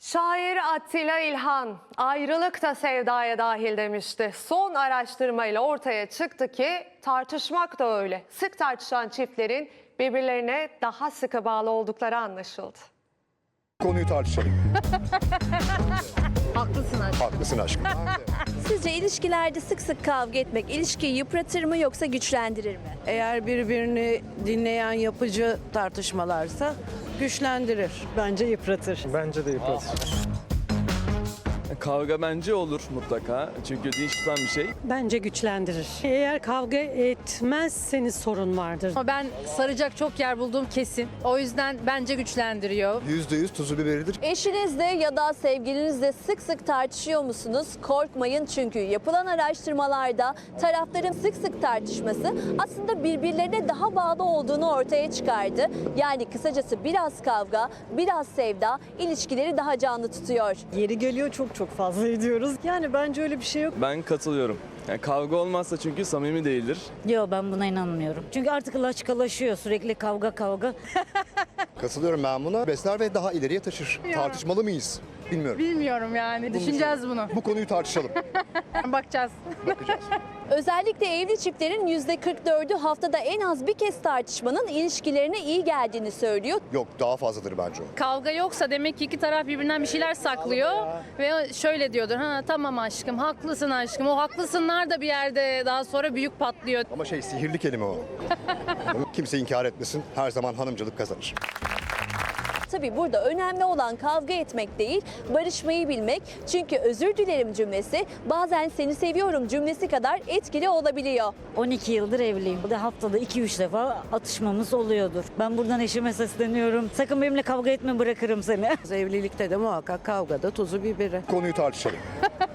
Şair Attila İlhan ayrılık da sevdaya dahil demişti. Son araştırmayla ortaya çıktı ki tartışmak da öyle. Sık tartışan çiftlerin birbirlerine daha sıkı bağlı oldukları anlaşıldı. Konuyu tartışalım. Haklısın aşkım. Haklısın aşkım. Sizce ilişkilerde sık sık kavga etmek ilişkiyi yıpratır mı yoksa güçlendirir mi? Eğer birbirini dinleyen yapıcı tartışmalarsa güçlendirir. Bence yıpratır. Bence de yıpratır. Kavga bence olur mutlaka. Çünkü dinç tutan bir şey. Bence güçlendirir. Eğer kavga etmezseniz sorun vardır. Ama ben saracak çok yer bulduğum kesin. O yüzden bence güçlendiriyor. Yüzde yüz tuzu biberidir. Eşinizle ya da sevgilinizle sık sık tartışıyor musunuz? Korkmayın çünkü yapılan araştırmalarda tarafların sık sık tartışması aslında birbirlerine daha bağlı olduğunu ortaya çıkardı. Yani kısacası biraz kavga, biraz sevda ilişkileri daha canlı tutuyor. Yeri geliyor çok çok fazla ediyoruz. Yani bence öyle bir şey yok. Ben katılıyorum. Yani kavga olmazsa çünkü samimi değildir. Yok ben buna inanmıyorum. Çünkü artık laçkalaşıyor sürekli kavga kavga. Katılıyorum ben buna. Besler ve daha ileriye taşır. Tartışmalı mıyız? Bilmiyorum. Bilmiyorum yani. Düşüneceğiz bunu. Bu konuyu tartışalım. Bakacağız. Bakacağız. Özellikle evli çiftlerin %44'ü haftada en az bir kez tartışmanın ilişkilerine iyi geldiğini söylüyor. Yok daha fazladır bence o. Kavga yoksa demek ki iki taraf birbirinden bir şeyler saklıyor. Ve şöyle diyordur. Ha tamam aşkım, haklısın aşkım. O haklısınlar da bir yerde daha sonra büyük patlıyor. Ama şey sihirli kelime o. Kimse inkar etmesin. Her zaman hanımcılık kazanır. Tabii burada önemli olan kavga etmek değil, barışmayı bilmek. Çünkü özür dilerim cümlesi bazen seni seviyorum cümlesi kadar etkili olabiliyor. 12 yıldır evliyim. Bu da haftada 2-3 defa atışmamız oluyordur. Ben buradan eşime sesleniyorum. Sakın benimle kavga etme bırakırım seni. Evlilikte de muhakkak kavgada tuzu biberi. Konuyu tartışalım.